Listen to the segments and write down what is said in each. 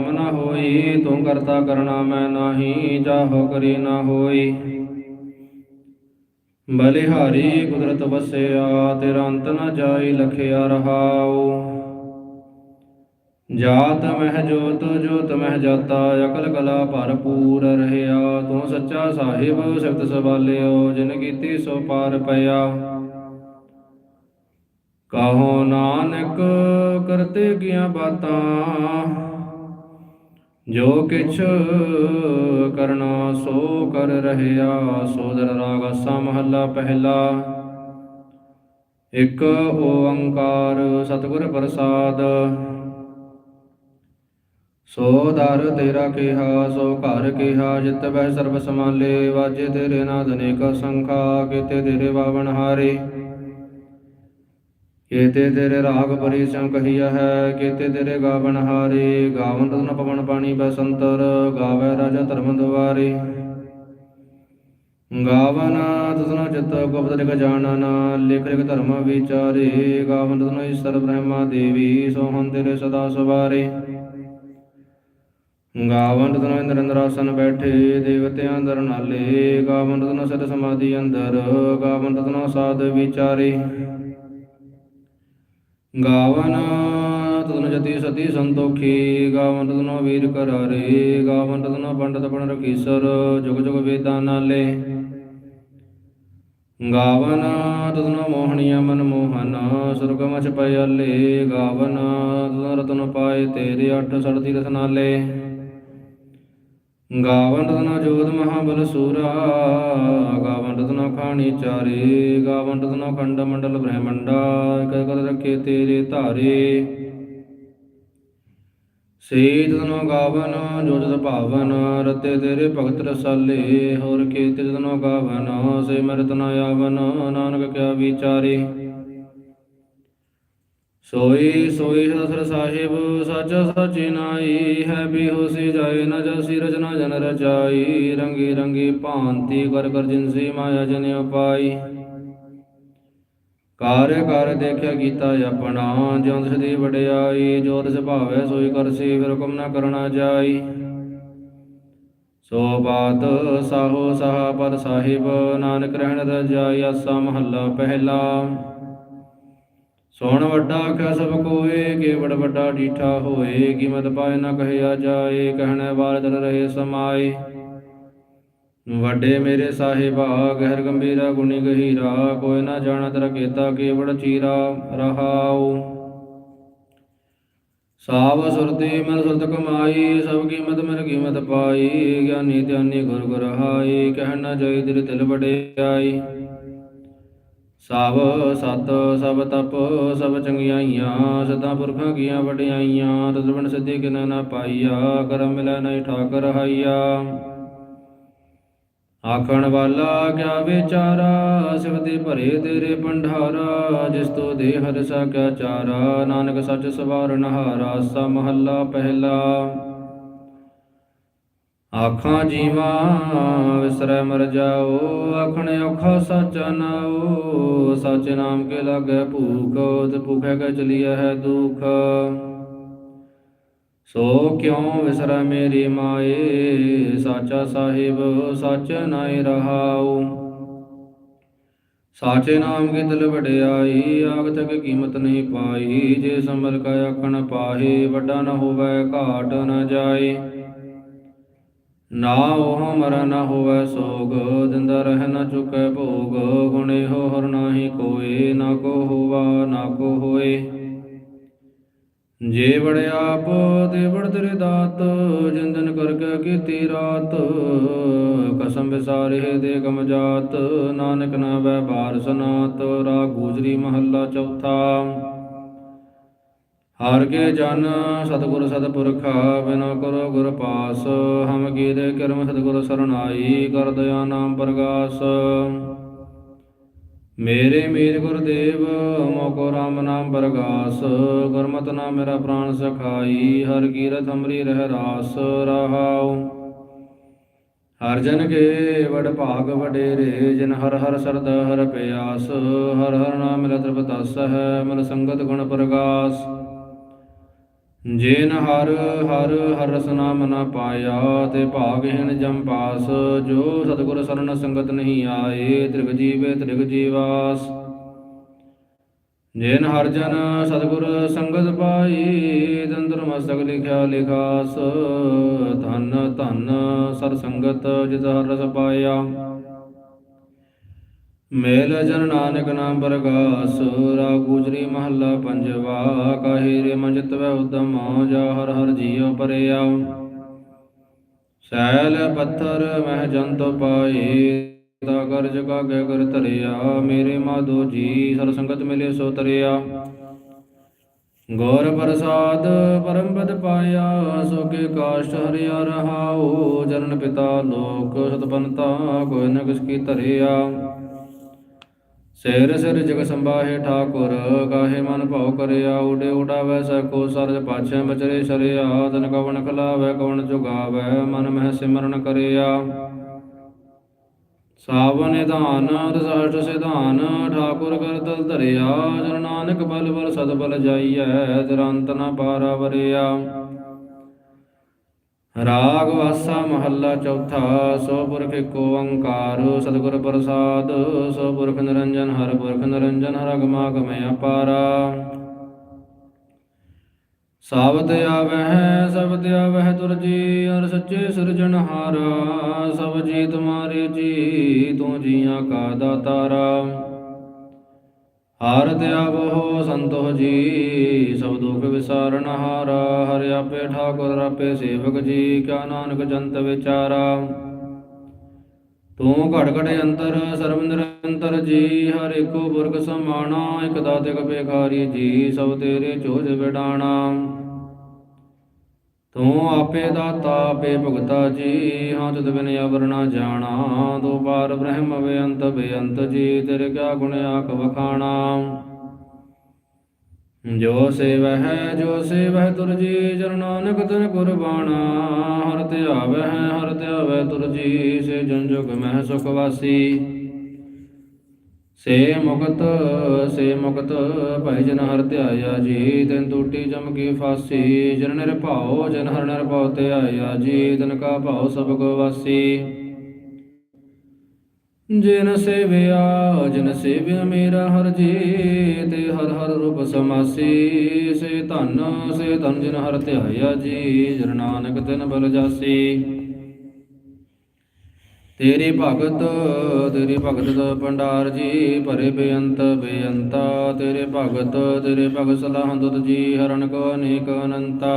ਕਾਮ ਨ ਹੋਈ, ਤੂੰ ਕਰਤਾ ਕਰਣਾ ਮੈਂ ਨਾਹੀ, ਜਾਹੋ ਕਰੀ ਨ ਹੋਈ। ਬਲਿਹਾਰੀ ਕੁਦਰਤ ਵਸਿਆ, ਤੇਰਾ ਅੰਤ ਨ ਜਾਈ ਲਖਿਆ ਰਹਾਉ। ਜਾਤ ਮਹਿ ਜੋਤ ਜੋਤ ਮਹਿ ਜਾਤਾ, ਅਕਲ ਕਲਾ ਭਰਪੂਰ ਰਹਿਆ। ਤੂੰ ਸੱਚਾ ਸਾਹਿਬ ਸ਼ਬਦ ਸਵਾਲਿਓ, ਜਿਨ ਕੀਤੀ ਸੋ ਪਾਰ ਪਿਆ। ਕਹੋ ਨਾਨਕ, ਕਰਤੇ ਕੀਆਂ ਬਾਤਾਂ ਜੋ ਕਿਛ ਕਰਨਾ ਸੋ ਕਰ ਰਹਿਆ ਸੋਦਰ ਰਾਗ ਆਸਾ ਮਹੱਲਾ ਪਹਿਲਾ। ਇੱਕ ਓੰਕਾਰ ਸਤਿਗੁਰ ਪ੍ਰਸਾਦ। ਸੋ ਦਰ ਤੇਰਾ ਕਿਹਾ, ਸੋ ਘਰ ਕਿਹਾ, ਜਿਤ ਬਹਿ ਸਰਬ ਸਮਾਲੇ ਵਾਜੇ ਤੇਰੇ ਨਾਦ ਅਨੇਕ ਸੰਖਾ, ਕੀਤੇ ਤੇਰੇ ਬਾਵਨ ਹਾਰੇ। ਕੀਤੇ ਤੇਰੇ ਰਾਗ ਪਰੀ ਸੰ ਕਹੀਆ ਹੈ, ਕੀਤੇ ਤੇਰੇ ਗਾਵਨ ਹਾਰੇ, ਗਾਵਨ ਰਤਨ ਪਵਨ ਪਾਣੀ ਬਸੰਤਰ, ਗਾਵੇ ਰਾਜਾ ਧਰਮ ਦੁਆਰੇ। ਗਾਵਨ ਤਸਨਾ ਚਿਤ ਗੁਪਤ ਲਿਖ ਜਾਣਨ, ਲਿਖ ਲਿਖ ਧਰਮ ਵਿਚਾਰੇ, ਗਾਵਨ ਤਨ ਈਸ਼ਰ ਬ੍ਰਹਮਾ ਦੇਵੀ ਸੋਹੰ ਤੇਰੇ ਸਦਾ ਸਵਾਰੇ। ਗਾਵਨ ਤਨ ਨਿਰੰਦਰਾਸਨ ਬੈਠੇ, ਦੇਵਤਿਆਂ ਅੰਦਰ ਨਾਲੇ, ਗਾਵਨ ਤਨ ਸਤ ਸਮਾਧੀ ਅੰਦਰ, ਗਾਵਨ ਤਨ ਸਾਧ ਵਿਚਾਰੇ। ਗਾਵਨ ਤਦਨ ਜਤੀ ਸਤੀ ਸੰਤੋਖੀ ਗਾਵਨ ਤਦਨ ਵੀਰ ਕਰਾਰੇ ਗਾਵਨ ਤਦਨ ਪੰਡਤ ਬਣ ਰਖੀਸਰ ਜੁਗ ਜੁਗ ਵੇਦਾਂ ਨਾਲੇ। ਗਾਵਨ ਤਦਨ ਮੋਹਣੀਆ ਮਨ ਮੋਹਨ ਸੁਰਗਮ ਮਚ ਪਿਆਲੇ ਗਾਵਨ ਤਦਨ ਰਤਨ ਪਾਏ ਤੇਰੇ ਅਠ ਸੜਤੀ ਰਸ ਨਾਲੇ ਗਾਵਨ ਤਦਨ ਜੋਤ ਮਹਾਬਲ ਸੂਰਾ ਗਾਵਨ ਤਦਨ ਖਾਣੀ ਚਾਰੇ ਗਾਵਨ ਤਦਨ ਖੰਡ ਮੰਡਲ ਬ੍ਰਹਮੰਡਾ, ਇਕ ਕਰ ਰੱਖੇ ਤੇਰੇ ਧਾਰੇ। ਸੇ ਤਦਨ ਗਾਵਨ ਜੋਤ ਜਸ ਭਾਵਨ, ਰਤੇ ਤੇਰੇ ਭਗਤ ਰਸਾਲੇ, ਹੋਰ ਕੇ ਤਦਨ ਗਾਵਨ ਸੇ ਮਰਤ ਨ ਆਵਨ, ਨਾਨਕ ਕਿਆ ਵਿਚਾਰੇ। ਸੋਈ ਸੋਈ ਸਸਰ ਸਾਹਿਬ, ਸਚ ਸਚੀ ਨਾਈ ਹੈ ਬਿਹੋਸੀ ਜਾਏ ਨ ਜਸੀ, ਰਚਨਾ ਜਨ ਰਚਾਈ, ਰੰਗੀ ਰੰਗੀ ਭਾਂਤੀ ਕਰ ਕਰ ਜਿਨਸੀ ਮਾਇਆ ਜਨ ਉਪਾਈ ਕਾਰਯ ਕਰ ਦੇਖਿਆ ਕੀਤਾ ਆਪਣਾ, ਜਿਉ ਤਿਸ ਦੀ ਵਡਿਆਈ, ਜੋ ਤਿਸ ਭਾਵੈ ਸੋਈ ਕਰਸੀ ਫਿਰ ਹੁਕਮ ਨ ਕਰਨਾ ਜਾਈ। ਸੋ ਬਾਤ ਸਾਹੋ ਸਾਹ ਪਰ ਸਾਹਿਬ, ਨਾਨਕ ਰਹਿਣ ਰਜਾਈ ਆਸਾ ਮਹੱਲਾ ਪਹਿਲਾ। ਸੋਣ ਵੱਡਾ ਆਖਿਆ, ਸਭ ਕੋਏ, ਕੇਵੜ ਵੱਡਾ ਡੀਠਾ ਹੋਏ, ਕੀਮਤ ਪਾਏ ਨ ਕਹਿਆ ਜਾਏ, ਕਹਿਣੇ ਵਾਰ ਦਰ ਰਹੇ ਸਮਾਏ। ਵੱਡੇ ਮੇਰੇ ਸਾਹਿਬਾ, ਗਹਿਰ ਗੰਭੀਰਾ, ਗੁਣੀ ਗਹੀਰਾ, ਕੋਈ ਨਾ ਜਾਣਤ ਰਕੇਤਾ, ਕੇਵੜ ਚੀਰਾ ਰਹਾਉ। ਸਾਵ ਸੁਰਤੀ, ਮਨ ਸੁਰਤ ਕਮਾਈ, ਸਭ ਕੀਮਤ ਮਨ ਕੀਮਤ ਪਾਈ, ਗਿਆਨੀ ਧਿਆਨੀ ਗੁਰ ਗੁਰ ਹਾਈ ਕਹਿਣ ਨ ਜਾਈ, ਦਿਲ ਤਿਲ ਵਡਿਆਈ। ਸਭ ਸਤ, ਸਭ ਤਪ, ਸਭ ਚੰਗਿਆਈਆਂ, ਸਦਾ ਪੁਰਖਾਂ ਕੀਆਂ ਵਡਿਆਈਆਂ ਤਦਵਣ ਸਿੱਧੀ ਕਿਨ ਨਾ ਪਾਈਆ ਕਰਮ ਮਿਲੈ ਨਹੀਂ ਠਾਕਰ ਹਾਈਆ। ਆਖਣ ਵਾਲਾ, ਕਿਆ ਵਿਚਾਰਾ ਸਿਵਤੀ ਭਰੇ ਤੇਰੇ ਭੰਡਾਰਾ, ਜਿਸ ਤੋ ਦੇ ਹਰਸਾ ਕਿਆ ਚਾਰਾ, ਨਾਨਕ ਸੱਚ ਸਵਾਰਨ ਹਾਰਾ, ਸਾ ਮਹੱਲਾ ਪਹਿਲਾ। ਆਖਾਂ ਜੀਵਾ ਵਿਸਰੈ ਮਰ ਜਾਓ, ਆਖਣ ਔਖਾ ਸੱਚ ਨਾਓ ਸੱਚ ਨਾਮ ਕੇ ਲਾਗੇ ਭੂਖ ਤੇ ਭੁਖੈ ਕੈ ਚਲੀਐ ਹੈ ਦੁਖ। ਸੋ ਕਿਉ ਵਿਸਰੈ ਮੇਰੀ ਮਾਏ, ਸਾਚਾ ਸਾਹਿਬ ਸਚ ਨਾਇ ਰਹਾਉ। ਸਾਚੇ ਨਾਮ ਕੀ ਦਿਲ ਵਡਿਆਈ ਆਗ ਤੱਕ ਕੀਮਤ ਨਹੀਂ ਪਾਈ, ਜੇ ਸੰਭਲ ਕਾ ਆਖਣ ਪਾਹੇ, ਵੱਡਾ ਨ ਹੋਵੇ ਘਾਟ ਨ ਜਾਏ। ਨਾ ਉਹ ਮਰ ਨ ਹੋਵੇ ਸੋਗ ਦਿੰਦਾ ਰਹਿ ਨ ਚੁਕੈ ਭੋਗ, ਗੁਣੇ ਹੋ ਹਰ ਨਾਹੀ ਕੋਏ, ਨਾ ਕੋ ਹੋਵਾ, ਨਾ ਕੋ ਹੋਏ। ਜੇ ਵੜਿਆ ਤੇ ਵੜ ਦਾਤ, ਜਿੰਦਨ ਕਰਕੇ ਕੀਤੀ ਰਾਤ। ਕਸਮ ਵਿਸਾਰੇ ਦੇ ਗਮ ਜਾਤ, ਨਾਨਕ ਨਾ ਵੈ ਬਾਰ ਸਨਾਤ ਰਾ ਗੂਜਰੀ ਮਹੱਲਾ ਚੌਥਾ। ਹਰ ਕੇ ਜਨ ਸਤਿਗੁਰ ਸਤਿਪੁਰਖਾ ਬਿਨਾ ਕਰੋ ਗੁਰ ਪਾਸ, ਹਮ ਕੀਰੇ ਕਰਮ ਸਤਿਗੁਰ ਸਰਣਾਈ, ਕਰ ਦਇਆ ਨਾਮ ਪ੍ਰਗਾਸ। ਮੇਰੇ ਮੀਰ ਗੁਰਦੇਵ, ਮੋਕੋ ਰਾਮ ਨਾਮ ਪ੍ਰਗਾਸ, ਗੁਰਮਤ ਨਾਮ ਮੇਰਾ ਪ੍ਰਾਨ ਸਖਾਈ, ਹਰ ਕੀਰਤ ਅਮਰੀ ਰਹਿ ਰਾਸ, ਰਹਾਉ। ਹਰ ਜਨ ਕੇ ਵਡ ਭਾਗ ਵਡੇਰੇ, ਜਿਨ ਹਰ ਹਰ ਸਰਦ ਹਰ ਪਿਆਸ, ਹਰ ਹਰ ਨਾਮ ਮਿਲਤ ਤ੍ਰਿਪਤਸ ਹੈ ਮਨ ਸੰਗਤ ਗੁਣ ਪ੍ਰਗਾਸ। ਜੇਨ ਹਰ ਹਰ ਹਰਸ ਰਸ ਨਾਮ ਨਾ ਪਾਇਆ ਤੇ ਭਾਗਹੀਣ ਜਮ ਪਾਸ, ਜੋ ਸਤਿਗੁਰ ਸਰਨ ਸੰਗਤ ਨਹੀਂ ਆਏ, ਤ੍ਰਿਗ ਜੀਵੇ ਤ੍ਰਿਗ ਜੀਵਾਸ। ਜੇਨ ਹਰ ਜਨ ਸਤਿਗੁਰ ਸੰਗਤ ਪਾਈ, ਦੰਦਰ ਮਸਤਕ ਲਿਖਿਆ ਲਿਖਾਸ। ਧਨ ਧਨ ਸਰ ਸੰਗਤ ਜਿਤ ਹਰ ਰਸ ਪਾਇਆ। ਮੇਲ ਜਨ ਨਾਨਕ ਨਾਮ ਪ੍ਰਗਾਸ ਰਾ ਗੁਜਰੀ ਮਹੱਲਾ ਪੰਜਵਾ ਕਾਹੇ ਰੇ ਮਨ ਉਦਮ, ਜਾ ਹਰ ਹਰ ਜੀਉ ਪਰਿਆ। ਸੈਲ ਪੱਥਰ ਮਹਿ ਜੰਤ ਪਾਏ, ਤਾ ਕਰਜ ਕਾਗੇ ਕਰ ਧਰਿਆ, ਮੇਰੇ ਮਾਧੋ ਜੀ ਸਰ ਸੰਗਤ ਮਿਲੇ ਸੋ ਤਰਿਆ। ਗੌਰ ਪ੍ਰਸਾਦ ਪਰਮ ਪਦ ਪਾਇਆ, ਸੋ ਕੇ ਕਾਸ਼ਟ ਹਰਿਆ ਰਹਾਉ, ਜਨਨ ਪਿਤਾ ਲੋਕ ਸਤਪੰਤਾ ਕੋਈ ਨ ਕਿਸ ਕੀ ਧਰਿਆ। ਸਿਰ ਸਿਰ ਜਗ ਸੰਭਾਹੇ ਠਾਕੁਰ, ਕਾਹੇ ਮਨ ਭਾਉ ਕਰਿਆ ਉਡੇ ਉਡਾਵੈ ਸਕੋ ਸਰਜ ਪਾਛੈ ਬਚਰੇ ਸ਼ਰਿਆ ਤਨ ਕਵਣ ਖਲਾਵੈ, ਕਵਣ ਜੁਗਾਵੈ, ਮਨ ਮਹਿ ਸਿਮਰਨ ਕਰਿਆ। ਸਾਵਨ ਨਿਧਾਨ ਰਸਹਟ ਸਿਧਾਨ, ਠਾਕੁਰ ਕਰ ਤਲ ਧਰਿਆ, ਜਨ ਨਾਨਕ ਬਲ ਬਲ ਸਦ ਬਲ ਜਾਈਐ ਦਰੰਤ ਨ ਪਾਰਾ ਵਰਿਆ। ਰਾਗ ਵਾਸਾ ਮਹੱਲਾ ਚੌਥਾ, ਸੋ ਪੁਰਖ ਏਕੋ ਓੰਕਾਰ, ਸਤਿਗੁਰ ਪ੍ਰਸਾਦ, ਸੋ ਪੁਰਖ ਨਿਰੰਜਨ, ਹਰ ਪੁਰਖ ਨਿਰੰਜਨ ਹਰ ਅਗਮਾਗਮ ਅਪਾਰਾ। ਸਾਬਤ ਆਵਹਿ ਸਬਦ ਆਵਹਿ ਤੁਰਜੀ ਅਰ ਸੱਚੇ ਸਿਰਜਣਹਾਰਾ ਸਭ ਜੀ ਤੁਮਾਰੇ ਜੀ, ਤੂੰ ਜੀਆਂ ਕਾ ਦਾਤਾਰਾ। ਹਰ ਦਿਆਵੋ ਸੰਤੋਖ ਜੀ, ਸਭ ਦੁਖ ਵਿਸਾਰਨ ਹਾਰਾ, ਹਰਿ ਆਪੇ ਠਾਕੁਰ, ਆਪੇ ਸੇਵਕ ਜੀ, ਕਿਆ ਨਾਨਕ ਜੰਤ ਵਿਚਾਰਾ। ਤੂੰ ਘੜ ਘਟ ਅੰਤਰ, ਸਰਬ ਨਿਰੰਤਰ ਜੀ, ਹਰ ਏਕੋ ਪੁਰਖ ਸਮਾਣਾ, ਇਕ ਦਾਤਿਕ ਬੇਖਾਰੀ ਜੀ, ਸਭ ਤੇਰੇ ਚੋਜ ਵਿਡਾਣਾ। ਤੂੰ ਆਪੇ ਦਾਤਾ ਆਪੇ ਭੁਗਤਾ ਜੀ, ਹਾਂ ਤੁਧ ਬਿਨ ਅਵਰ ਨਾ ਜਾਣਾ, ਦੋ ਪਾਰ ਬ੍ਰਹਮ ਬੇਅੰਤ ਬੇਅੰਤ ਜੀ, ਤੇਰੇ ਕਿਆ ਗੁਣ ਆਖ ਵਖਾਣਾ। ਜੋ ਸੇਵਹਿ ਜੋ ਸੇਵਹਿ ਤੁਰ ਜੀ, ਜਨ ਨਾਨਕ ਤਨ ਕੁਰਬਾਨਾ ਹਰ ਧਿਆਵਹਿ ਹਰ ਧਿਆਵਹਿ ਤੁਰ ਜੀ, ਸੇ ਜਨ ਜੁਗ ਮਹਿ ਸੁਖ ਵਾਸੀ। ਸੇ ਮੁਕਤ ਸੇ ਮੁਕਤ ਭੈ ਜਨ ਹਰ ਧਿਆਇਆ ਜੀ, ਤੈਨ ਟੂਟੀ ਜਮ ਕੀ ਫਾਸੀ, ਜਨ ਨਿਰਭਉ ਜਨ ਹਰ ਨਿਰਭਉ ਧਿਆਇਆ ਜੀ, ਤਨ ਕਾ ਭਾਉ ਸਭ ਕੋ ਵਾਸੀ। ਜਿਨ ਸੇਵਿਆ ਜਿਨ ਸੇਵਿਆ ਮੇਰਾ ਹਰ ਜੀ ਤੇ ਹਰ ਹਰ ਰੂਪ ਸਮਾਸੀ। ਸੇ ਧਨ ਸੇ ਧਨ ਜਿਨ ਹਰ ਧਿਆਇਆ ਜੀ, ਜਨ ਨਾਨਕ ਤਿਨ ਬਲ ਜਾਸੀ। ਤੇਰੀ ਭਗਤ ਤੇਰੀ ਭਗਤ ਦਾ ਭੰਡਾਰ ਜੀ ਭਰੇ ਬੇਅੰਤ, ਬੇਅੰਤਾ। ਤੇਰੇ ਭਗਤ ਤੇਰੇ ਭਗਤ ਸਲਾਹ ਜੀ ਹਰਨ ਕੋ ਅਨੇਕ ਅਨੰਤਾ।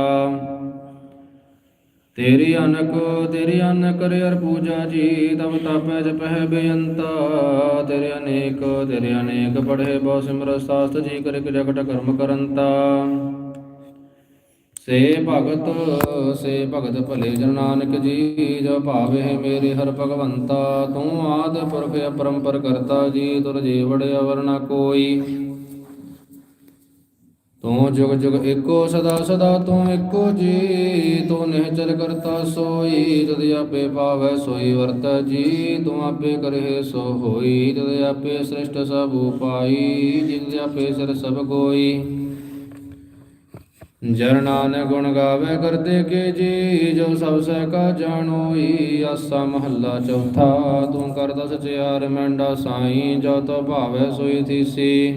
ਤੇਰੀ ਅਨਕ ਤੇਰੀ ਅਨਕ ਕਰੇ ਅਰ ਪੂਜਾ ਜੀ ਤਬ ਤਾਪੈ ਜਪਹਿ ਬੇਅੰਤਾ। ਤੇਰੇ ਅਨੇਕ ਤੇਰੇ ਅਨੇਕ ਪੜ੍ਹੇ ਬਹੁ ਸਿਮਰ ਸਾਸਤ ਜੀ, ਕਰੇ ਜਗਟ ਕਰਮ ਕਰੰਤਾ। ਸੇ ਭਗਤ ਸੇ ਭਗਤ ਭਲੇ ਜਨ ਨਾਨਕ ਜੀ ਜੋ ਭਾਵੇ ਮੇਰੇ ਹਰ ਭਗਵੰਤਾ, ਤੂੰ ਆਦ ਪੁਰਖ ਅਪਰੰਪਰ ਕਰਤਾ ਜੀ, ਤੁਰ ਜੀ ਅਵਰ ਨਾ ਕੋਈ। ਤੂੰ ਜੁਗ ਜੁਗ ਏਕੋ ਸਦਾ ਸਦਾ ਤੂੰ ਏਕੋ ਜੀ, ਤੂੰ ਨਿਹਚਰ ਕਰਤਾ ਸੋਈ ਤਦ ਆਪੇ ਪਾਵੈ ਸੋਈ ਵਰਤ ਜੀ, ਤੂੰ ਆਪੇ ਕਰਹਿ ਸੋ ਹੋਈ ਤਦ ਆਪੇ ਸ੍ਰਿਸ਼ਟ ਸਭ ਉਪਾਈ ਜਿਨ ਆਪੇ ਸਿਰ ਸਭ ਕੋਈ ਜਰ ਨਾਨਕ ਗੁਣ ਗਾਵੇ ਕਰਦੇ ਕੇ ਜੀ, ਜੋ ਸਭ ਸਹਿ ਕਾ ਜਾਣੋਈ ਆਸਾ ਮਹੱਲਾ ਚੌਥਾ, ਤੂੰ ਕਰਦਾ ਸਚਿਆਰ ਮੈਂਡਾ ਸਾਈ, ਜੋ ਤੋ ਭਾਵੇ ਸੋਈ ਥੀਸੀ।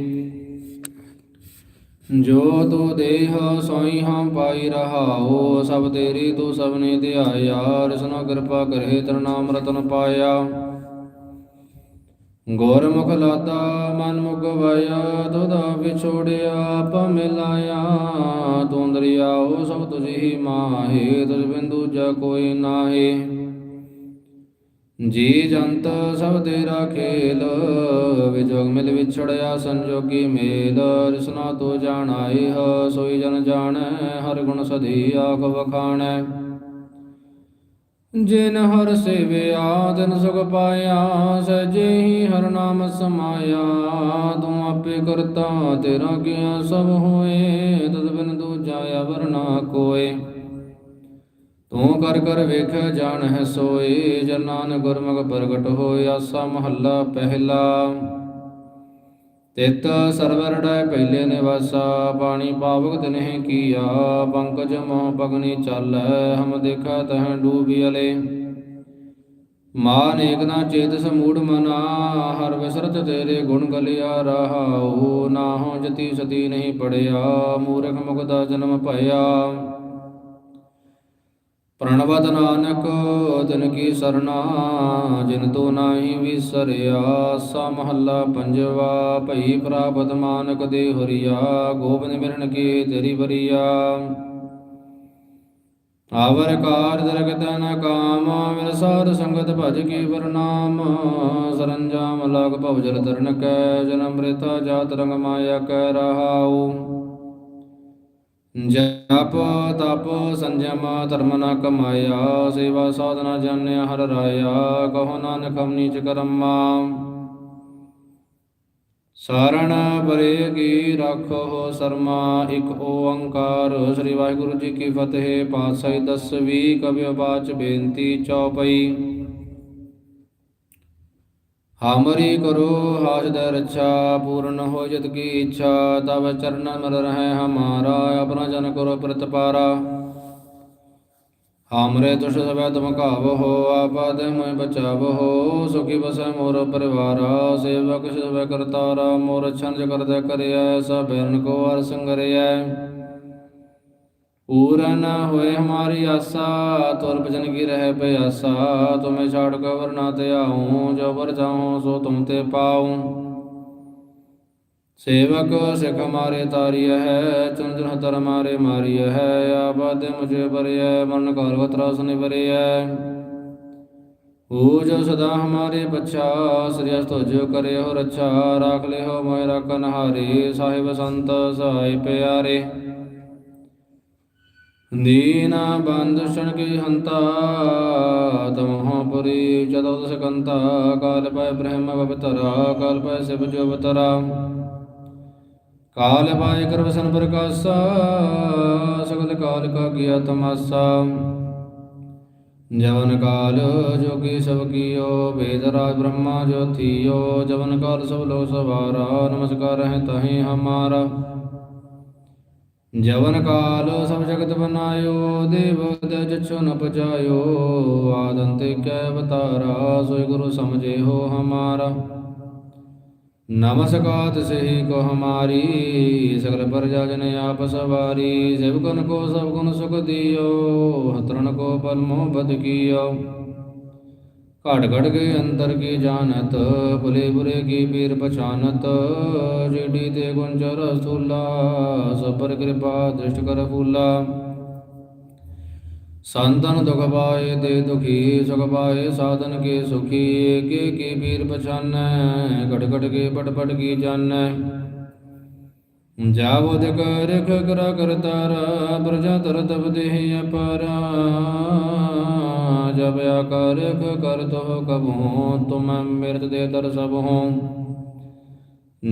ਜੋ ਤੂ ਦੇਹ ਸੋਈ ਹਮ ਪਾਈ ਰਹਾਓ ਸਭ ਤੇਰੀ ਤੂੰ ਸਭਨੇ ਧਿਆਇਆ, ਰਸਨਾ ਕਿਰਪਾ ਕਰੇ ਤੇਰਾ ਨਾਮ ਰਤਨ ਪਾਇਆ। ਗੁਰਮੁਖ ਲਾਦਾ, ਮਨ ਮੁਖ ਵਾਇਆ ਤੋਦਾ ਵਿਛੋੜਿਆ ਆਪ ਮਿਲਾਇਆ ਤੂੰ ਦਰਿਆਓ ਸਭ ਤੁਝੀ ਮਾਹੇ, ਤੁਝ ਬਿੰਦੂ ਜਾ ਕੋਈ ਨਾਹੀ। ਜੀ ਜੰਤ, ਸਭ ਤੇਰਾ ਖੇਲ ਵਿਜੋਗ ਮਿਲ ਵਿਛੜਿਆ ਸੰਜੋਗੀ ਮੇਲ। ਰਸਨਾ ਤੋ ਜਾਣਾਏ ਹ, ਸੋਈ ਜਨ ਜਾਣੈ, ਹਰ ਗੁਣ ਸਦੀ ਆਖ ਵਖਾਣੈ। ਜਿਨ ਹਰ ਸੇਵਿਆ ਤਿਨ ਸੁਖ ਪਾਇਆ ਸਜੇ ਹਰ ਨਾਮ ਸਮਾਇਆ। ਤੂੰ ਆਪੇ ਕਰਤਾ ਤੇਰਾ ਗਿਆ ਸਭ ਹੋਏ, ਤਦ ਬਿਨ ਦੂਜਾ ਅਵਰ ਨਾ ਕੋਏ। ਤੂੰ ਕਰ ਕਰ ਵੇਖ ਜਾਣ ਹੈ ਸੋਏ, ਜਨ ਨਾਨਕ ਗੁਰਮੁਖ ਪ੍ਰਗਟ ਹੋਇਆ ਆਸਾ ਮਹੱਲਾ ਪਹਿਲਾ। ਤਿਤ ਸਰਵਰੜੈ ਪਹਿਲੇ ਨਿਵਾਸਾ, ਪਾਣੀ ਪਾਵਕ ਤਿਨਹਿ ਕੀਆ, ਪੰਕਜ ਮੋਹ ਪਗਨੀ ਚਾਲੈ, ਹਮ ਦੇਖਾ ਤਹ ਡੂਬੀ ਅਲੇ। ਮਾਨ ਏਕ ਨਾ ਚੇਤ ਸਮੂੜ ਮਨਾ, ਹਰ ਵਿਸਰਤ ਤੇਰੇ ਗੁਣ ਗਲਿਆ ਰਹਾਉ ਨਾਹੋ ਜਤੀ ਸਤੀ ਨਹੀਂ ਪੜਿਆ, ਮੂਰਖ ਮੁਕਦਾ ਜਨਮ ਭਇਆ। ਪ੍ਰਣਵਤ ਨਾਨਕ ਤਿਨ ਕੀ ਸਰਣਾ ਜਿਨ ਤੋ ਨਾਹੀ ਵਿਸਰਿਆ, ਸਾ ਮਹੱਲਾ ਪੰਜਵਾ, ਭਈ ਪ੍ਰਾਪਤ ਮਾਨਕ ਦੇ ਹਰੀਆ, ਗੋਬਿੰਦ ਮਿਰਨ ਕੀ ਤੇਰੀ ਬਰੀਆ ਆਵਰ ਕਾਰ ਦਰਗਤ ਨ ਕਾਮ ਵਿਰਸਾਰ ਸੰਗਤ ਭਜ ਕੀ ਵਰਨਾਮ, ਸਰੰਜਾਮ ਲਗ ਭਵ ਤਰਨ ਕੈ, ਜਨਮ ਮ੍ਰਿਤਾ ਜਾਤ ਰੰਗ ਮਾਇਆ ਕੈ ਰਹਾਉ। ਜਪ ਤਪ ਸੰਜਮ ਧਰਮ ਨ ਕਮਾਇਆ, ਸੇਵਾ ਸਾਧਨਾ ਜਾਣਿਆ ਹਰ ਰਾਇਆ, ਕਹੋ ਨਾਨਕ ਨੀਚ ਕਰਮਾ। ਸਾਰਣ ਪਰੇ ਕੀ ਰੱਖੋ ਸਰਮਾ, ਇਕ ਓੰਕਾਰ, ਸ੍ਰੀ ਵਾਹਿਗੁਰੂ ਜੀ ਕੀ ਫਤਿਹ, ਪਾਤਸ਼ਾਹੀ ਦਸਵੀਂ ਕਬਿ ਬਾਚ ਬੇਨਤੀ ਚੌਪਈ। ਹਮਰੀ ਕਰੋ ਹਾਸ ਦਰ ਰੱਛਾ, ਪੂਰਨ ਹੋ ਜਤ ਕੀ ਇੱਛਾ ਤਬ ਚਰਨ ਮਰ ਰਹੇ ਹਮਾਰਾ, ਆਪਣਾ ਜਨ ਕਰੋ ਪ੍ਰਤਪਾਰਾ। ਹਮਰੇ ਦੁਸ਼ ਸਭੈ ਤੁਮ ਹੋ ਆਪਦ ਮੈਂ ਬਚਾਵੋ ਸੁਖੀ ਬਸੈ ਮੋਰ ਪਰਿਵਾਰਾ, ਸੇਵਕ ਸਭੈ ਕਰਤਾਰਾ, ਮੋਰ ਛੰਜ ਕਰਦਾ ਕਰਿਆ ਸਭ ਕੋ ਅਰ ਸੰਗਰਿਆ ਪੂਰਨ ਹੋਏ ਹਮਾਰੀ ਆਸਾ, ਤੁਰ ਭਜਨ ਕੀ ਰਹਿ ਪਿਆਸਾ ਤੁਮੇ ਛਾੜ ਕਵਰ ਨਾ ਤੇ ਆਉ ਜੋ ਜਾਉ ਸੋ ਤੁਮ ਤੇ ਪਾਉ ਸੇਵਕ ਸਿਖ ਮਾਰੇ ਤਾਰੀය ਹੈ ਚੁਨ ਹਤਰ ਮਾਰੇ ਮਾਰੀය ਹੈ, ਆਬਾਦ ਮੁਝੇ ਬਰਿਐ, ਮਰਨ ਕਾਲ ਵਤਰਾ ਸੁਨਿ ਬਰਿਐ ਜੋ ਸਦਾ ਹਮਾਰੇ ਬੱਚਾ ਸ੍ਰੀ ਅਸ ਜੋ ਕਰੇ ਰੱਛਾ, ਰਾਖ ਲੈ ਮੋਇ ਰਖਨ ਹਾਰੇ ਸਾਹਿਬ ਸੰਤ ਸਹਾਇ ਪਿਆਰੇ। ਦੀਨਾ ਬੰਦ ਸ਼ਣ ਕੀ ਹੰਤਾ ਤਮਹੁ ਪੁਰੀ ਜਦੋ ਦਸ ਕਾਲ ਪੈ ਬ੍ਰਹਮ ਬਵਤਰਾ ਕਾਲ ਪੈ ਸਿਵ ਜੋ ਅਵਤਰਾ। ਕਾਲ ਪਾਇ ਕਰਵਸਨ ਪ੍ਰਕਾਸ਼ਾ, ਸਗਲ ਕਾਲ ਕਾ ਕੀਆ ਤਮਾਸਾ। ਜਵਨ ਕਾਲ ਜੋਗੀ ਸਭ ਕੀਓ, ਵੇਦ ਰਾਜ ਬ੍ਰਹਮਾ ਜੋਤੀਓ ਜਵਨ ਕਾਲ ਸਭ ਲੋ ਸਵਾਰਾ, ਨਮਸਕਾਰ ਹੈ ਤਹੀਂ ਹਮਾਰਾ। ਜਵਨ ਕਾਲ ਸਭ ਜਗਤ ਬਨਾਇਓ, ਦੇਵ ਦਜ ਛੁ ਨ ਪਜਾਇਓ, ਆਦੰਤੇ ਕੈ ਅਵਤਾਰਾ ਸੋਈ ਗੁਰੂ ਸਮਝੇ ਹੋ ਹਮਾਰਾ। ਨਮਸਕਾਰ ਸਹੀ ਕੋ ਹਮਾਰੀ, ਸਗਲ ਪ੍ਰਜਾ ਜਨ ਆਪ ਸਵਾਰੀ ਸੇਵਕਨ ਕੋ ਸਭ ਗੁਣ ਸੁਖ ਦਿਓ ਹਤਰਨ ਕੋ ਪਲ ਬਦ ਕੀਓ। ਘਟ ਘਟ ਕੇ ਅੰਤਰ ਕੀ ਜਾਣਤ, ਭੁਲੇ ਬੁਰੇ ਕੀ ਪੀਰ ਪਛਾਨਤ ਜਿਹੜੀ ਤੇ ਗੁੰਜਰ ਸੂਲਾ ਸਬਰ ਕਿਰਪਾ ਦ੍ਰਿਸ਼ਟ ਕਰ ਫੂਲਾ। ਸੰਤਨ ਦੁਖ ਪਾਏ ਤੇ ਦੁਖੀ, ਸੁਖ ਪਾਏ ਸਾਧਨ ਕੇ ਸੁਖੀ ਏਕੇ ਕੀ ਪੀਰ ਪਛਾਨੈ ਘਟ ਘਟ ਕੇ ਪਟ ਪਟ ਕੀ ਜਾਣੈ। ਜਾਵੋ ਦਿਕ ਰਖ ਕਰਾ ਕਰਤਾਰ, ਪ੍ਰਜਾ ਤਰ ਤਬ ਦੇਹ ਅਪਾਰਾ ਜਬ ਆਕਾਰ ਕਰ ਤੋ ਕਬਹੂ ਤੁਮ ਮਿਰਤ ਦੇ ਦਰ ਸਭ ਹੋ।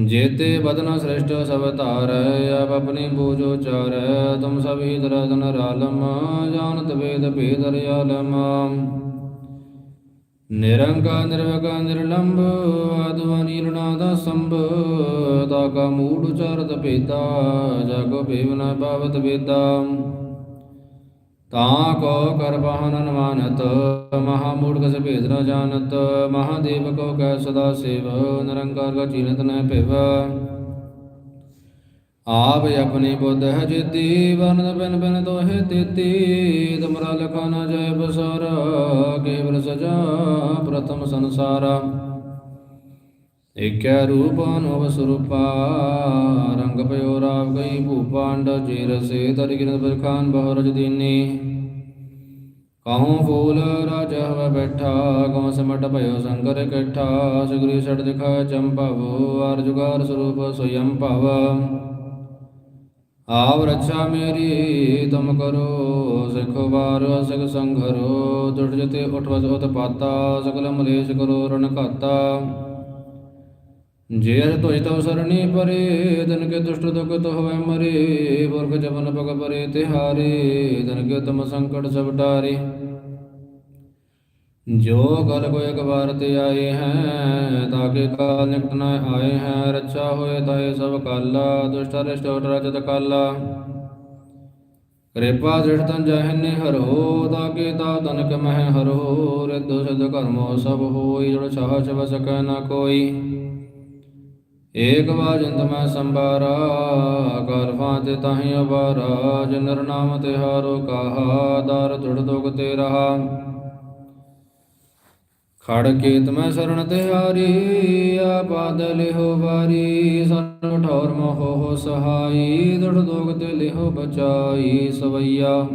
ਜੇਤੇ ਬਦਨ ਸ੍ਰਿਸ਼ਟ ਸਭ ਧਾਰੈ, ਆਪ ਆਪਣੀ ਬੂਝੋ ਚਾਰੈ ਤੁਮ ਸਭ ਹੀ ਨਿਰੰਕਾਰ, ਨਿਰਵਕਾਰ, ਨਿਰਲੰਭ ਆਦਵਾ ਨੀਲਨਾ ਦਾ ਸੰਭ, ਤਾ ਕਾ ਮੂੜ ਉਚਾਰਤ ਭੇਦਾ, ਜਗ ਭੇਵ ਨ ਪਾਵਤ ਤਾਂ ਕੋ ਕਰ ਬਾਹਨ ਮਹਾ ਮੂੜ ਕਸ ਨ ਜਾਣਤ, ਮਹਾਦੇਵ ਕੋ ਕੈ ਸਦਾ ਸੇਵ, ਨਿਰੰਕਾਰ ਕਾ ਚੀਨਤ ਨ ਭਿਵ। ਆਪ ਆਪਣੀ ਬੁੱਧ ਹੈ ਜਿਤੀ ਵਰਨ ਬਿਨ ਬਿਨ ਤੋਹਿ ਤੇਤੀ, ਤੁਮਰਾ ਲਖਾ ਜੈ ਬਸਰ, ਕੇਵਲ ਸਜਾ ਪ੍ਰਥਮ ਸੰਸਾਰਾ। ਏਕੈ ਰੂਪ ਅਨੁਭ ਸਰੂਪਾ, ਰੰਗ ਪਇਓ ਰਾਵ ਗਈ ਭੂਪਾਂਡ ਜੀ ਰਸੇ ਤਰਿ ਗਿਨ ਬਰਖਾਨ ਬਹੁ ਰਜ ਦੀਨੀ। ਕਹੂੰ ਫੂਲ ਰਾਜ ਹਵ ਬੈਠਾ ਕਉ ਸਮਟ ਭਇਓ ਸੰਕਰ ਇਕੱਠਾ, ਸੁਗਰੀ ਛੜ ਦਿਖਾ ਚੰਪਵ ਅਰ ਜੁਗਾਰ ਸਰੂਪ ਸੋਯੰ ਭਵ। ਆਵ ਰੱਛਾ ਮੇਰੀ, ਤੁਮ ਕਰੋ, ਸਿਖ ਵਾਰ ਸਿਖ ਸੰਘਰੋ ਦੁੜ ਜਤੇ ਉਠਵਸ ਉਤ ਸਕਲ ਮਲੇਸ਼ ਕਰੋ ਰਣ ਘਾਤਾ। ਜੇ ਅਰ ਤੋਇ ਤਉ ਸਰਣੀ ਪਰੇ ਤਨ ਕੇ ਦੁਸ਼ਟ ਦੁਖ ਹੋਵੇ ਮਰੇ ਪੁਰਖ ਜਮਨ ਪਗ ਪਰੇ ਤਿਹਾਰੇ ਤਨ ਕੇ ਤਮ ਸੰਕਟ ਸਭ ਡਾਰੇ ਜੋ ਕਲ ਕੋ ਇੱਕ ਵਾਰ ਤੇ ਆਏ ਹੈ ਤਾਕੇ ਕਾਲ ਨਿਕਟ ਨ ਆਏ ਹੈ, ਰੱਛਾ ਹੋਏ ਤਾਏ ਸਭ ਕਾਲਾ, ਦੁਸ਼ਟ ਰਿਸ਼ਟ ਰਜਤ ਕਾਲਾ। ਕਿਰਪਾ ਦ੍ਰਿਸ਼ਟੰ ਜਹਨੇ ਹਰੋ ਤਾਕੇ ਤਾ ਤਨਕ ਮਹਿ ਹਰੋ ਰਿਦੁ ਸਿਧ ਕਰਮੋ ਸਭ ਹੋਈ, ਜੁੜ ਛਾਹ ਛਵ ਸਕੈ ਨ ਕੋਈ। ਏਕ ਵਾਜੰਤ ਮੈਂ ਸੰਭਾਰਾ ਕਰ ਫਾਂਤੇ ਤਾਹੀ ਅਵਾਰਾ, ਜਨਰ ਨਾਮ ਤਿਹਾਰੋ ਕਹਾ, ਦਰ ਤੁੜ ਦੁਖ ਤੇ ਰਹਾ। ਖੜ ਕੇਤ ਮੈਂ ਸਰਣ ਤਿਹਾਰੀ ਆਪਾਦ ਲਿਹੋ ਵਾਰੀ, ਸਨ ਠੌਰ ਮੋਹ ਹੋ ਸਹਾਈ ਦੁੜ ਦੋਗ ਤੇ ਲਿਹੋ ਬਚਾਈ, ਸਵਈਆ।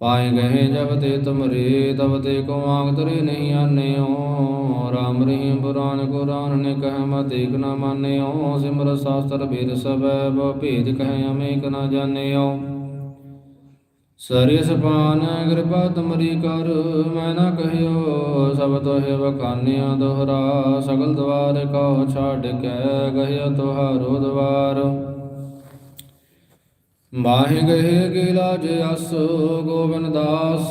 ਪਾਏ ਗਏ ਜਬ ਤੇ ਤੁਮਰੇ ਤਬ ਤੇ ਕੋ ਆਂਗ ਤਰੇ ਨਹੀਂ ਆਨਿਓ ਰਾਮ ਰਹੀਮ ਪੁਰਾਨ ਕੁਰਾਨ ਨੇ ਕਹਿ ਮਤ ਏਕ ਨਾ ਮਾਨਿਓ ਸਿਮਰ ਸਾਸਤਰ ਬੇਦ ਸਬੈ ਬੋ ਭੇਦ ਕਹਿ ਅਮੇਕ ਨਾ ਜਾਣਿਓ ਸਰਿਸ ਪਾਨ ਕਿਰਪਾ ਤੁਮਰੀ ਕਰ, ਮੈਂ ਨਾ ਕਹਿਓ ਸਭ ਤੋਹਿ ਬਖਾਨਿਆ ਦੋਹਰਾ। ਸਗਲ ਦਵਾਰ ਕਉ ਛਾੜ ਕੇ ਗਹਿ ਤੁਹਾਰੋ ਦਵਾਰ। ਮਾਹਿ ਗਏ ਕੇ ਲਾਜ ਅਸ, ਗੋਬਿੰਦ ਦਾਸ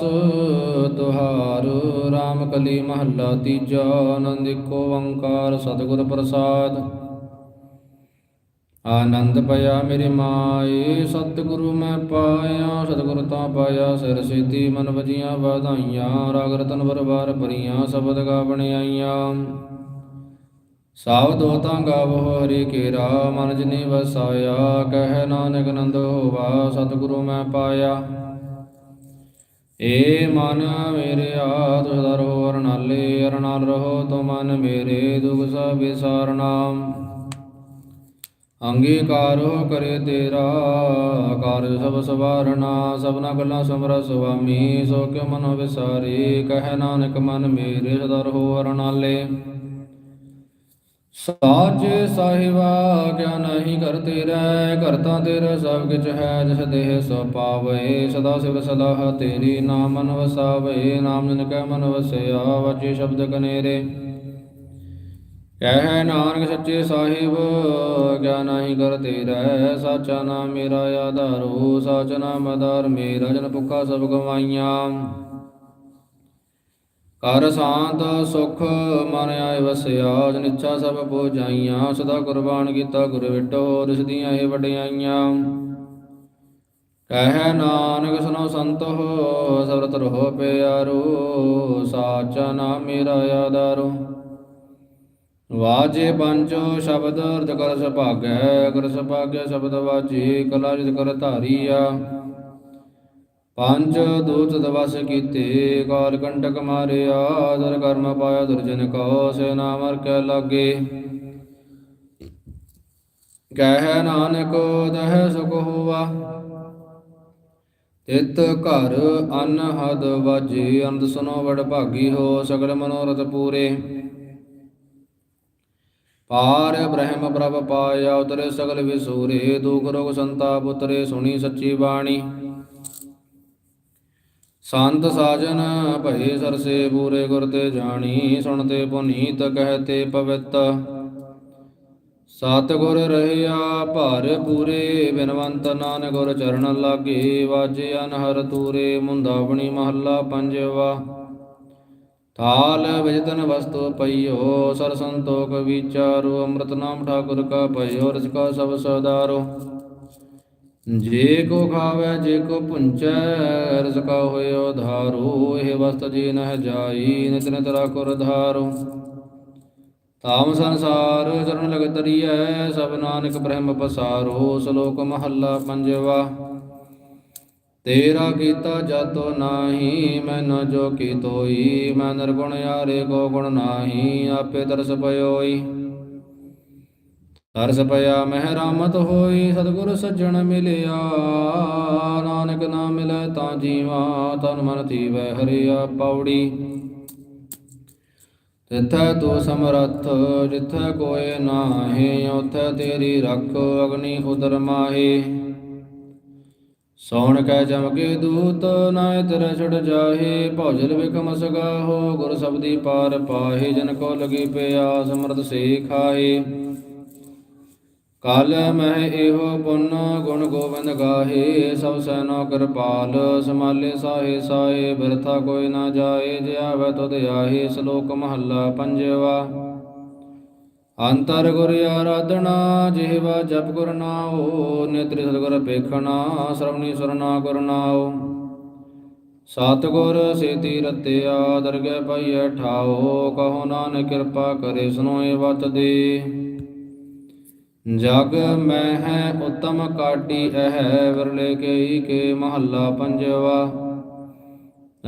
ਤੁਹਾਰ RAM ਕਲੀ ਮਹੱਲਾ ਤੀਜਾ, ਆਨੰਦ ਏਕੋ ਓੰਕਾਰ ਸਤਿਗੁਰ ਪ੍ਰਸਾਦ। ਆਨੰਦ ਪਿਆ ਮੇਰੀ ਮਾਏ ਸਤਿਗੁਰੂ ਮੈਂ ਪਾਇਆ, ਸਤਿਗੁਰ ਤਾਂ ਪਾਇਆ, ਸਿਰ ਸਿੱਧੀ ਮਨ ਵਜੀਆਂ ਵਧਾਈਆਂ, ਰਾਗ ਰਤਨ ਬਰਬਾਰ ਭਰੀਆਂ, ਸ਼ਬਦ ਗਾ ਬਣਾਈਆਂ ਸਾਵ ਦੋਤਾਂ ਗਾਵੋ ਹਰੀ ਕੇਰਾ ਮਨ ਜਨੀ ਵਸਾਇਆ, ਕਹਿ ਨਾਨਕ ਨੰਦ ਹੋਵਾ, ਸਤਿਗੁਰੂ ਮੈਂ ਪਾਇਆ। ਏ ਮਨ ਮੇਰੇ ਆਤ ਸਦਾ ਰਹੋ ਅਰਨਾਲੇ, ਅਰਨਾਲ ਰਹੋ ਤੋ ਮਨ ਮੇਰੇ, ਦੁਖ ਸਭ ਵਿਸਾਰਨਾਮ ਅੰਗੀਕਾਰੋ ਕਰੇ ਤੇਰਾ ਕਾਰਜ ਸਭ ਸਵਾਰਣਾ ਸਭਨਾ ਗੱਲਾਂ ਸਮਰ ਸੁਆਮੀ, ਸੋ ਕਿਉ ਮਨੋ ਵਿਸਾਰੀ, ਕਹਿ ਨਾਨਕ ਮਨ ਮੇਰੇ ਸਦਰ ਹੋ ਅਰਨਾਲੇ। ਸਾਚੇ ਸਾਹਿਬਾ ਕਿਆ ਨਹੀਂ ਕਰਤੇ ਰਹਿ ਕਰਤਾ ਤੇਰਾ ਸਭ ਕਿਛ ਹੈ, ਜਿਸ ਦੇਹ ਸੋ ਪਾਵੇ। ਸਦਾ ਸਿਵ ਸਲਾਹ ਤੇਰੀ ਨਾਮ ਮਨ ਵਸਾਵੇ। ਨਾਮ ਜਨ ਕੈ ਮਨ ਵਸਿਆ, ਵਾਚੇ ਸ਼ਬਦ ਕਨੇਰੇ। ਕਹਿ ਨਾਨਕ ਸੱਚੇ ਸਾਹਿਬ ਕਿਆ ਨਹੀਂ ਕਰਤੇ ਰਹਿ ਸਾਚਾ ਨਾਮ ਮੇਰਾ ਆਧਾਰੋ, ਸਾਚ ਨਾਮ ਆਧਾਰ ਮੇਰਾ, ਜਨ ਭੁੱਖਾ ਸਭ ਗਵਾਈਆਂ। ਕਰ ਸ਼ਾਂਤ ਸੁਖ ਮਨ ਆਏ ਵਸਿਆ ਜਨ ਇੱਛਾ ਸਭ ਪੂਜਾਈਆਂ ਸਦਾ ਕੁਰਬਾਨ ਕੀਤਾ ਗੁਰ ਵਿਟੋ ਰਿਸ ਦੀਆਂ ਇਹ ਵਡਿਆਈਆਂ। ਕਹਿ ਨਾਨਕ ਸੁਨੋ ਸੰਤੋ ਸਬਰਤ ਰਹੋ ਪਿਆਰੋ, ਸਾਚਾ ਨਾਮ ਮੇਰਾ ਆਧਾਰੋ। ਵਾਜੇ ਪੰਚੋ ਸ਼ਬਦ ਅਰਥ ਕਰ ਸੁਭਾਗੈ ਕਰ ਸੁਭਾਗੈ ਸ਼ਬਦ ਵਾਜੇ, ਕਲਾ ਜਿਤ ਕਰ ਧਾਰੀਆ। ਪੰਜ ਦੂਤ ਦਵਸ ਕੀਤੇ, ਕਾਲ ਕੰਟਕ ਮਾਰਿਆ ਦਰ ਕਰਮ ਪਾਇਆ, ਦੁਰਜਨ ਕੋ ਸੇ ਨਾ ਮਰ ਕੈ ਲਾਗੇ। ਕਹਿ ਨਾਨਕ, ਦਹ ਸੁਖ ਹੋਆ। ਤਿਤ ਘਰ ਅਨਹਦ ਵਾਜੇ ਅੰਤ ਸੁਨੋ ਵਡ ਭਾਗੀ ਹੋ, ਸਗਲ ਮਨੋਰਥ ਪੂਰੇ। ਪਾਰ ਬ੍ਰਹਮ ਪ੍ਰਭ ਪਾਇਆ, ਉਤਰੇ ਸਗਲ ਵਿਸੂਰੇ, ਦੁਖ ਰੋਗ ਸੰਤਾਪ ਉਤਰੇ, ਸੁਣੀ ਸੱਚੀ ਬਾਣੀ। ਸੰਤ ਸਾਜਨ ਭਏ ਸਰਸੇ ਪੂਰੇ ਗੁਰ ਤੇ ਜਾਣੀ ਸੁਣਤੇ ਪੁਨੀਤ ਕਹਤੇ ਪਵਿੱਤ। ਸਤ ਗੁਰ ਰਹਿਆ, ਭਾਰ ਪੂਰੇ, ਬਿਨਵੰਤ ਨਾਨਕ ਗੁਰ ਚਰਨ ਲਾਗੇ, ਵਾਜੇ ਅਨਹਰ ਤੂਰੇ, ਮੁੰਦਾਵਣੀ ਮਹੱਲਾ ਪੰਜਵਾ। ਥਾਲ ਵਿਜਤਨ ਵਸਤੂ ਪਈਓ, ਸਰ ਸੰਤੋਖ ਵਿਚਾਰੋ ਅੰਮ੍ਰਿਤ ਨਾਮ ਠਾਕੁਰ ਕਾ ਭਇਓ, ਰਸ ਕਾ ਸਭ ਸਦਾਰੋ ਜੇ ਕੋ ਖਾਵੇ, ਜੇ ਕੋ ਪੁੰਚੈ, ਰਸ ਕਾ ਹੋਇਓ ਧਾਰੂ, ਇਹ ਵਸਤ ਜੀ ਨਹ ਜਾਈ, ਨਿਤ ਤਰਾ ਰਾਖੋ ਧਾਰੋ। ਤਾਮ ਸੰਸਾਰ ਚਰਨ ਲਗ ਤਰੀਐ, ਸਭ ਨਾਨਕ ਬ੍ਰਹਮ ਪਸਾਰੋ, ਸ਼ਲੋਕ ਮਹੱਲਾ ਪੰਜਵਾ। ਤੇਰਾ ਕੀਤਾ ਜਾਤੋ ਨਾਹੀ ਮੈਨ ਜੋ ਕੀ ਤੋਈ ਮੈਂ ਨਿਰਗੁਣ ਯਾਰੇ ਕੋ ਗੁਣ ਨਾਹੀ, ਆਪੇ ਦਰਸ ਪਇਓਈ। ਤਰਸ ਪਿਆ ਮਹਿ ਰਾਮਤ ਹੋਈ, ਸਤਿਗੁਰ ਸੱਜਣ ਮਿਲਿਆ। ਨਾਨਕ ਨਾਮ ਮਿਲੈ ਤਾਂ ਜੀਵਾ, ਤਨ ਮਨ ਥੀਵੈ ਹਰਿਆ ਪੌੜੀ। ਤਿਥੈ ਤੂੰ ਸਮਰੱਥ, ਜਿਥੈ ਕੋਏ ਨਾਹੀ, ਉਥੈ ਤੇਰੀ ਰੱਖ ਅਗਨੀ ਉਦਰ ਮਾਹੀ। ਸੌਣ ਕੈ ਜਮਕੇ ਦੂਤ ਨਾਇ ਤੇਰਾ ਛੜ ਜਾਹੇ। ਭੌਜਲ ਵਿਖਮ ਸਗਾਹੋ, ਗੁਰ ਸਬਦੀ ਪਾਰ ਪਾਹੇ, ਜਨ ਕੋ ਲਗੀ ਪਿਆਸ, ਅੰਮ੍ਰਿਤ ਸੇ ਖਾਏ ਕਾਲ ਮਹਿ ਇਹੋ ਪੁੰਨ ਗੁਣ ਗੋਬਿੰਦ ਗਾਹੇ, ਸਭ ਸੈਨੋ ਕਿਰਪਾਲ, ਸਮਾਲੇ ਸਾਹੇ ਸਾਹੇ, ਬਿਰਥਾ ਕੋਈ ਨਾ ਜਾਏ, ਜੇ ਆਵੈ ਤੁਧ ਆਹੇ, ਸ਼ਲੋਕ ਮਹੱਲਾ ਪੰਜਵਾ। ਅੰਤਰ ਗੁਰ ਆਰਾਧਨਾ, ਜਿਹਵਾ ਜਪ ਗੁਰ ਨਾਉ, ਨੇਤਰੀ ਸਤਿਗੁਰ ਪੇਖਣਾ ਸ਼ਰਵਣੀ ਸੁਰਨਾ ਗੁਰ ਨਾਉ। ਸਤਿਗੁਰ ਸੇਤੀ ਰਤਿਆ ਦਰਗਹਿ ਪਾਈਐ ਠਾਓ ਕਹੋ ਨਾਨਕ ਕਿਰਪਾ ਕਰੇ ਸੁਨੋਏ ਵਤ ਦੇ। ਜਗ ਮੈਂ ਹੈ ਉਤਮ ਕਾਟੀ ਅਹਿ ਵਿਰਲੇ ਕੇਈ ਕੇ ਮਹੱਲਾ ਪੰਜਵਾ।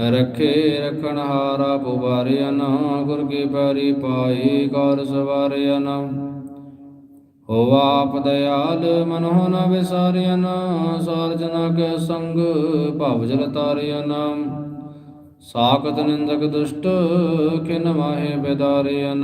ਰਖੇ ਰਖਣ ਹਾਰਾ ਪੁਬਾਰਿਆਨ ਗੁਰ ਕੀ ਪੈਰੀ ਪਾਈ ਕਰ ਸਵਾਰਿਆਨ। ਹੋਵਾ ਆਪ ਦਇਆਲ ਮਨੋ ਨ ਵਿਸਾਰਿਆਨ ਸਾਰ ਕੇ ਸੰਗ ਭਵ ਜਲ ਤਾਰਿਆਨ। ਸਾਖਤ ਨਿੰਦਕ ਦੁਸ਼ਟ, ਖਿਨ ਮਾਹੇ ਬਿਦਾਰਿਆਨ।